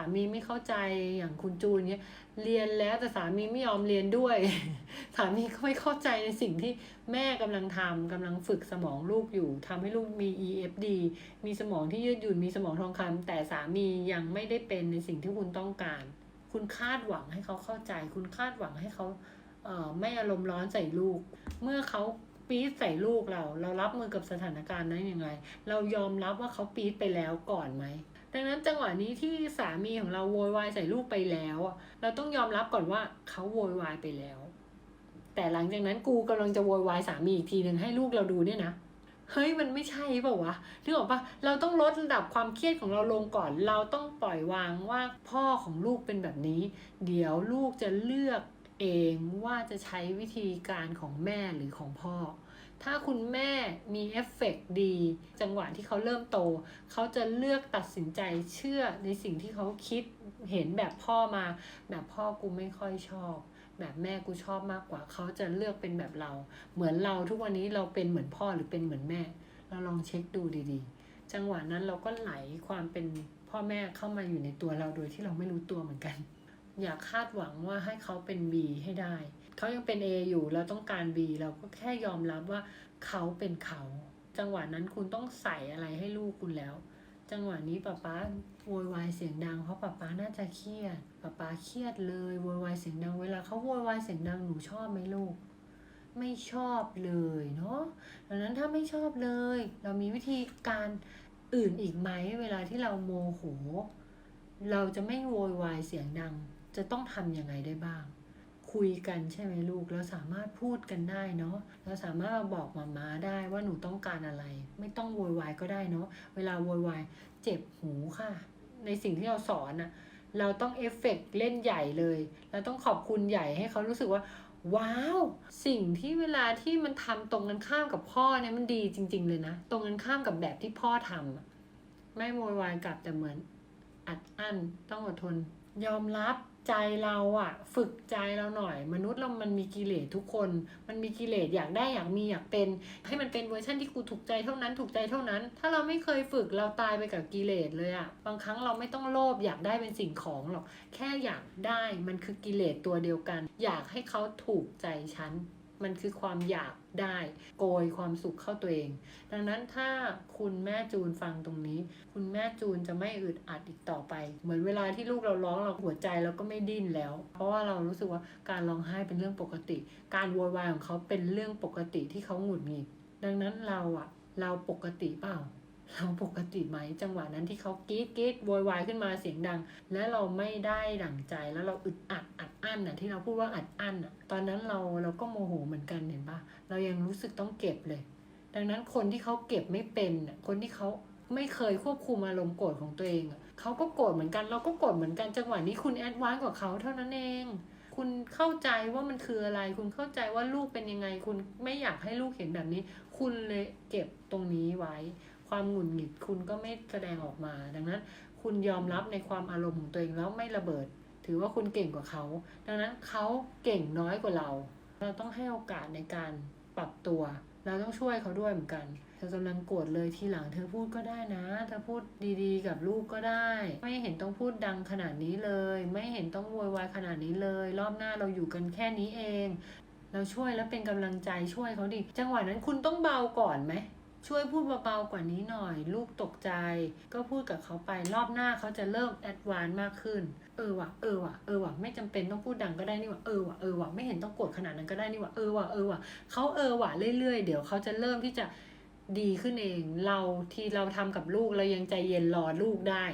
ามีไม่เข้าใจอย่างคุณจูนเนี้ยเรียนแล้วแต่สามีไม่ยอมเรียนด้วย สามีก็ไม่เข้าใจในสิ่งที่แม่กำลังทำกำลังฝึกสมองลูกอยู่ทำให้ลูกมี EFD มีสมองที่ยืดหยุ่นมีสมองทองคำแต่สามียังไม่ได้เป็นในสิ่งที่คุณต้องการ คุณคาดหวังให้เขาเข้าใจ คุณคาดหวังให้เขาเอ่อไม่อารมณ์ร้อนใส่ลูก เมื่อเขาปี๊ดใส่ลูกเรา เรารับมือกับสถานการณ์นั้นยังไง เรายอมรับว่าเขาปี๊ดไปแล้วก่อนไหม ดังนั้นจังหวะนี้ที่สามีของเราโวยวายใส่ลูกไปแล้วอะเราต้องยอมรับก่อนว่าเขาโวยวายไปแล้ว แต่หลังจากนั้นกูกำลังจะโวยวายสามีอีกทีหนึ่งให้ลูกเราดูเนี่ยนะเฮ้ยมันไม่ใช่เปล่าวะนึกออกปะเราต้องลดระดับความเครียดของเราลงก่อน เราต้องปล่อยวางว่าพ่อของลูกเป็นแบบนี้ เดี๋ยวลูกจะเลือกเองว่าจะใช้วิธีการของแม่หรือของพ่อ ถ้าคุณแม่มีเอฟเฟกต์ดี จังหวะที่เขาเริ่มโต เขาจะเลือกตัดสินใจเชื่อในสิ่งที่เขาคิดเห็นแบบพ่อมา แบบพ่อกูไม่ค่อยชอบ แบบแม่กูชอบมากกว่า เขาจะเลือกเป็นแบบเรา เหมือนเราทุกวันนี้เราเป็นเหมือนพ่อหรือเป็นเหมือนแม่ เราลองเช็คดูดีๆ จังหวะนั้นเราก็ไหลความเป็นพ่อแม่เข้ามาอยู่ในตัวเราโดยที่เราไม่รู้ตัวเหมือนกัน อย่าคาดหวังว่าให้เขาเป็น B ให้ได้ เขายังเป็น A อยู่เราต้องการ B เราก็แค่ยอมรับว่าเขาเป็นเขา จังหวะนั้นคุณต้องใส่อะไรให้ลูกคุณแล้ว จังหวะนี้ป๊าป๊าโวยวายเสียงดังเพราะป๊าป๊าน่าจะเครียดป๊าป๊าเครียดเลยโวยวายเสียงดังเวลาเขาโวยวายเสียงดังหนูชอบไหมลูก ไม่ชอบเลยเนาะดังนั้นถ้าไม่ชอบเลย เรามีวิธีการอื่นอีกไหมเวลาที่เราโมโห เราจะไม่โวยวายเสียงดัง จะต้องทำยังไงได้บ้าง คุยกันใช่ไหมลูกเราสามารถพูดกันได้เนาะเราสามารถมาบอกมาม้าได้ว่าหนูต้องการอะไร ไม่ต้องโวยวายก็ได้เนาะเวลาโวยวายเจ็บหูค่ะ ในสิ่งที่เราสอนอะเราต้องเอฟเฟกต์เล่นใหญ่เลยเราต้องขอบคุณใหญ่ให้เขารู้สึกว่า ว้าว สิ่งที่เวลาที่มันทำตรงกันข้ามกับพ่อเนี่ยมันดีจริง ๆ เลยนะ ตรงกันข้ามกับแบบที่พ่อทำอะไม่โวยวายกลับแต่เหมือนอัดอั้นต้องอดทน ยอมรับ ใจเราอะฝึกใจเราหน่อย มนุษย์เรามันมีกิเลสทุกคน มันมีกิเลสอยากได้อยากมีอยากเป็น ให้มันเป็นเวอร์ชันที่กูถูกใจเท่านั้นถูกใจเท่านั้น ถ้าเราไม่เคยฝึกเราตายไปกับกิเลสเลยอะบางครั้งเราไม่ต้องโลภอยากได้เป็นสิ่งของหรอกแค่อยากได้มันคือกิเลสตัวเดียวกัน อยากให้เขาถูกใจฉัน มันคือความอยากได้โกยความสุขเข้าตัวเอง ดังนั้นถ้าคุณแม่จูนฟังตรงนี้ คุณแม่จูนจะไม่อึดอัดอีกต่อไป เหมือนเวลาที่ลูกเราร้องเราหัวใจเราก็ไม่ดิ้นแล้ว เพราะว่าเรารู้สึกว่าการร้องไห้เป็นเรื่องปกติ การโวยวายของเขาเป็นเรื่องปกติที่เขาหงุดหงิดดังนั้นเราอะเราปกติเปล่าเราปกติไหมจังหวะนั้นที่เขากรี๊ดกรี๊ดโวยวายขึ้นมาเสียงดัง และเราไม่ได้ดั่งใจแล้วเราอึดอัดอัด อั้นน่ะที่เราพูดว่าอัดอั้นน่ะตอนนั้นเราเราก็โมโหเหมือนกันเห็นปะเรายังรู้สึกต้องเก็บเลย ดังนั้นคนที่เขาเก็บไม่เป็นน่ะคนที่เขาไม่เคยควบคุมอารมณ์โกรธของตัวเองอะเขาก็โกรธเหมือนกัน เราก็โกรธเหมือนกันจังหวะนี้คุณแอดวานกว่าเขาเท่านั้นเอง คุณเข้าใจว่ามันคืออะไร คุณเข้าใจว่าลูกเป็นยังไง คุณไม่อยากให้ลูกเห็นแบบนี้ คุณเลยเก็บตรงนี้ไว้ ความหงุดหงิดคุณก็ไม่แสดงออกมา ดังนั้น คุณยอมรับในความอารมณ์ของตัวเองแล้วไม่ระเบิด ถือว่าคุณเก่งกว่าเขา ดังนั้นเขาเก่งน้อยกว่าเรา เราต้องให้โอกาสในการปรับตัว เราต้องช่วยเขาด้วยเหมือนกัน เธอกำลังโกรธเลยทีหลังเธอพูดก็ได้นะ เธอพูดดีๆ กับลูกก็ได้ ไม่เห็นต้องพูดดังขนาดนี้เลย ไม่เห็นต้องโวยวายขนาดนี้เลย รอบหน้าเราอยู่กันแค่นี้เอง เราช่วยแล้วเป็นกำลังใจช่วยเขาดิ จังหวะนั้นคุณต้องเบาก่อนไหม ช่วยพูดเบาๆกว่านี้หน่อย ลูกตกใจ ก็พูดกับเขาไปรอบหน้าเขาจะเริ่มแอดวานซ์มากขึ้น เออว่ะเออว่ะเออว่ะไม่จำเป็นต้องพูดดังก็ได้นี่ว่ะเออว่ะเออว่ะไม่เห็นต้องกรธขนาดนั้นก็ได้นี่ว่ะเออว่ะเออว่ะเขาเออว่ะเรื่อยๆ เดี๋ยวเขาจะเริ่มที่จะดีขึ้นเองเราที่เราทำกับลูกเรายังใจเย็นรอลูกได้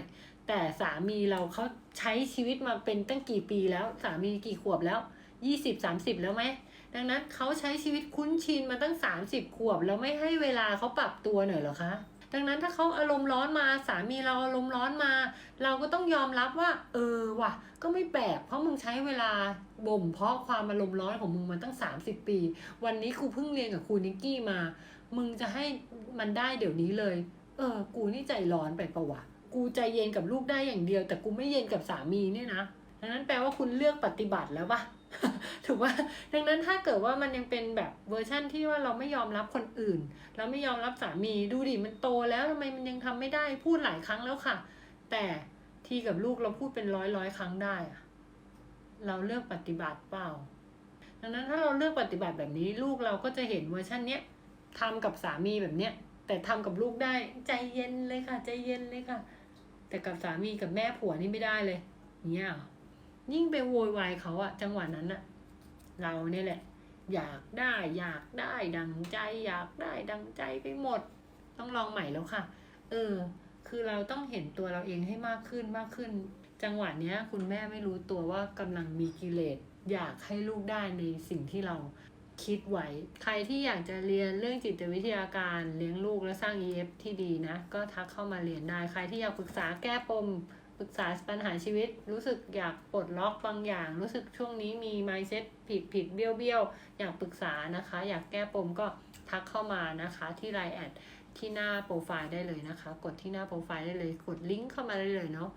แต่สามีเราเขาใช้ชีวิตมาเป็นตั้งกี่ปีแล้ว สามีกี่ขวบแล้ว ยี่สิบสามสิบแล้วไหม ดังนั้นเขาใช้ชีวิตคุ้นชินมาตั้ง 30 ขวบ แล้วไม่ให้เวลาเขาปรับตัวหน่อยหรอคะ ดังนั้นถ้าเขาอารมณ์ร้อนมาสามีเราอารมณ์ร้อนมา เราก็ต้องยอมรับว่า เออว่ะ ก็ไม่แปลกเพราะมึงใช้เวลาบ่มเพาะความอารมณ์ร้อนของมึงมาตั้ง 30 ปี วันนี้ครูเพิ่งเรียนกับครูนิกกี้มา มึงจะให้มันได้เดี๋ยวนี้เลย เออ กูนี่ใจร้อนไปปะวะกูใจเย็นกับลูกได้อย่างเดียว แต่กูไม่เย็นกับสามีเนี่ยนะดังนั้นแปลว่าคุณเลือกปฏิบัติแล้วปะถูกว่าดังนั้นถ้าเกิดว่ามันยังเป็นแบบเวอร์ชั่นที่ว่าเราไม่ยอมรับคนอื่น เราไม่ยอมรับสามีดูดิมันโตแล้วทำไมมันยังทำไม่ได้พูดหลายครั้งแล้วค่ะ แต่ทีกับลูกเราพูดเป็นร้อยร้อยครั้งได้อะเราเลือกปฏิบัติเปล่า ดังนั้นถ้าเราเลือกปฏิบัติแบบนี้ ลูกเราก็จะเห็นเวอร์ชันเนี้ยทำกับสามีแบบเนี้ยแต่ทำกับลูกได้ใจเย็นเลยค่ะ ใจเย็นเลยค่ะ แต่กับสามีกับแม่ผัวนี่ไม่ได้เลยเงี้ย ยิ่งไปโวยวายเขาอะจังหวะนั้นอะเราเนี่ยแหละ อยากได้อยากได้ดังใจ อยากได้ดังใจไปหมด ต้องลองใหม่แล้วค่ะ เออ คือเราต้องเห็นตัวเราเองให้มากขึ้นมากขึ้น จังหวะเนี้ย คุณแม่ไม่รู้ตัวว่ากำลังมีกิเลสอยากให้ลูกได้ในสิ่งที่เราคิดไว้ ใครที่อยากจะเรียนเรื่องจิตวิทยาการเลี้ยงลูกและสร้าง EF ที่ดีนะ ก็ทักเข้ามาเรียนได้ ใครที่อยากปรึกษาแก้ปม ปรึกษาปัญหาชีวิต รู้สึกอยากปลดล็อกบางอย่าง รู้สึกช่วงนี้มี mindset ผิดผิดเบี้ยวเบี้ยวอยากปรึกษานะคะ อยากแก้ปมก็ทักเข้ามานะคะที่ไลน์แอดที่หน้าโปรไฟล์ได้เลยนะคะ กดที่หน้าโปรไฟล์ได้เลย กดลิงก์เข้ามาได้เลยเนาะ